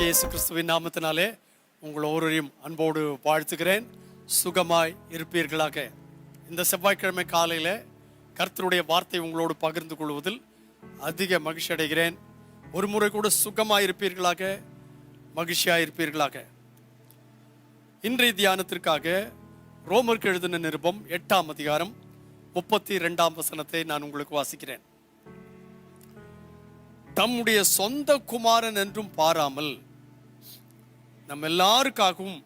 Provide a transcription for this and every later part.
இயேசு கிறிஸ்துவின் நாமத்தினாலே உங்கள் ஒவ்வொருவரையும் அன்போடு வாழ்த்துகிறேன். சுகமாய் இருப்பீர்களாக. இந்த செவ்வாய்க்கிழமை காலையில் கர்த்தருடைய வார்த்தை உங்களோடு பகிர்ந்து கொள்வதில் அதிக மகிழ்ச்சி அடைகிறேன். ஒரு முறை கூட சுகமாக இருப்பீர்களாக மகிழ்ச்சியாக இருப்பீர்களாக. இன்றைய தியானத்திற்காக ரோமருக்கு எழுதின நிருபம் எட்டாம் அதிகாரம் முப்பத்தி ரெண்டாம் வசனத்தை நான் உங்களுக்கு வாசிக்கிறேன். தம்முடைய சொந்த குமாரன் என்றும் பாராமல் நம்ம எல்லாருக்காகவும்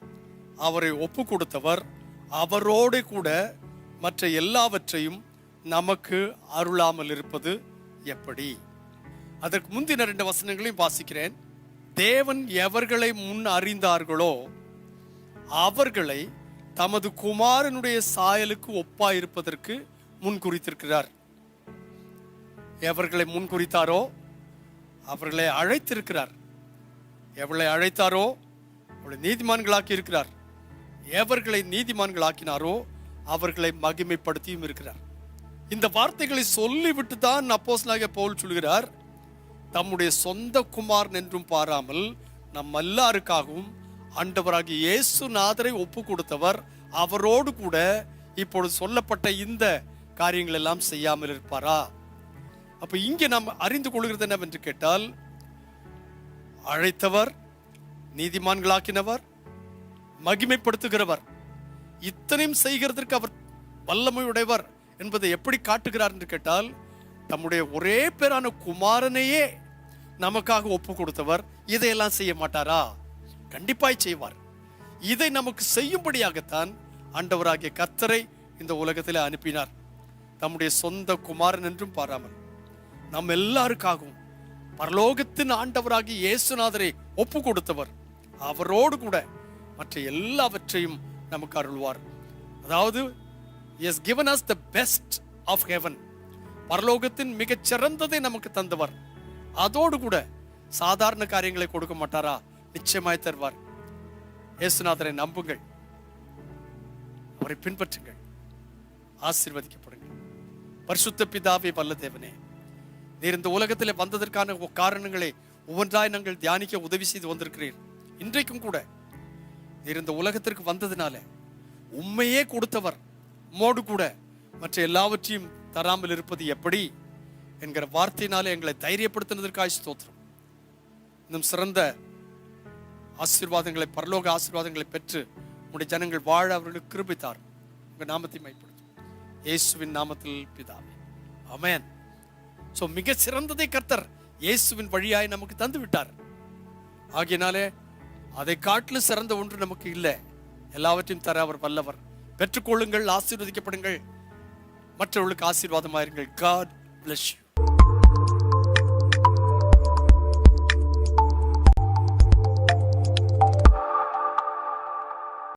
அவரை ஒப்பு கொடுத்தவர் அவரோடு கூட மற்ற எல்லாவற்றையும் நமக்கு அருளாமல் இருப்பது எப்படி? அதற்கு முந்தின ரெண்டு வசனங்களையும் வாசிக்கிறேன். தேவன் எவர்களை முன் அறிந்தார்களோ அவர்களை தமது குமாரனுடைய சாயலுக்கு ஒப்பாயிருப்பதற்கு முன்குறித்திருக்கிறார் எவர்களை முன்குறித்தாரோ அவர்களை அழைத்திருக்கிறார். எவர்களை அழைத்தாரோ அவளை நீதிமான்களாக்கி இருக்கிறார். எவர்களை நீதிமான்களாக்கினாரோ அவர்களை மகிமைப்படுத்தியும் இருக்கிறார். இந்த வார்த்தைகளை சொல்லிவிட்டு தான் அப்போஸ்லாக பவுல் சொல்கிறார் தம்முடைய சொந்த குமாரன் என்றும் பாராமல் நம் எல்லாருக்காகவும் ஆண்டவராகிய இயேசு நாதரை ஒப்பு கொடுத்தவர் அவரோடு கூட இப்பொழுது சொல்லப்பட்ட இந்த காரியங்கள் எல்லாம் செய்யாமல் இருப்பாரா? அப்ப இங்கே நாம் அறிந்து கொள்கிறது என்னவென்று கேட்டால் அழைத்தவர் நீதிமான்களாக்கினவர் மகிமைப்படுத்துகிறவர். இத்தனையும் செய்கிறதற்கு அவர் வல்லமை உடையவர் என்பதை எப்படி காட்டுகிறார் என்று கேட்டால் தம்முடைய ஒரே பேரான குமாரனையே நமக்காக ஒப்பு கொடுத்தவர் இதையெல்லாம் செய்ய மாட்டாரா? கண்டிப்பாய் செய்வார். இதை நமக்கு செய்யும்படியாகத்தான் ஆண்டவராகிய கத்தரை இந்த உலகத்தில் அனுப்பினார். தம்முடைய சொந்த குமாரன் என்றும் பாராமல். நம் எல்லாருக்காகவும் பரலோகத்தின் ஆண்டவராகிய இயேசுநாதரை ஒப்பு கொடுத்தவர் அவரோடு கூட மற்ற எல்லாவற்றையும் நமக்கு அருள்வார். அதாவது is given as the best of heaven பரலோகத்தின் மிகச் சிறந்ததை நமக்கு தந்தவர். அதோடு கூட சாதாரண காரியங்களை கொடுக்க மாட்டாரா? நிச்சயமாய் தருவார். இயேசுநாதரை நம்புங்கள். அவரை பின்பற்றுங்கள். ஆசீர்வதிக்கப்படுங்கள். பரிசுத்த பிதாவே வல்ல தேவனே நீர் இந்த உலகத்தில் வந்ததற்கான காரணங்களை ஒவ்வொன்றாய் நாங்கள் தியானிக்க உதவி செய்து வந்திருக்கிறீர். இன்றைக்கும் கூட நீர் இந்த உலகத்திற்கு வந்ததுனால உண்மையே கொடுத்தவர் உம்மோடு கூட மற்ற எல்லாவற்றையும் தராமல் இருப்பது எப்படி என்கிற வார்த்தையினாலே எங்களை தைரியப்படுத்தினதற்காக ஸ்தோத்திரம். இன்னும் சிறந்த ஆசீர்வாதங்களை பரலோக ஆசீர்வாதங்களை பெற்று உங்களுடைய ஜனங்கள் வாழ அவர்களுக்கு கிருபித்தார். உங்க நாமத்தை மைப்படுத்தும் இயேசுவின் நாமத்தில் பிதாவே. அமேன் சோ மிக சிறந்ததை கர்த்தர் இயேசுவின் வழியாய் நமக்கு தந்து விட்டார் ஆகையினாலே அதை காட்டிலும் சிறந்த ஒன்று நமக்கு இல்லை. எல்லாவற்றையும் தர அவர் வல்லவர். பெற்றுக்கொள்ளுங்கள் ஆசீர்வதிக்கப்படுங்கள். மற்றவர்களுக்கு ஆசீர்வாதமாயிருங்கள். God bless you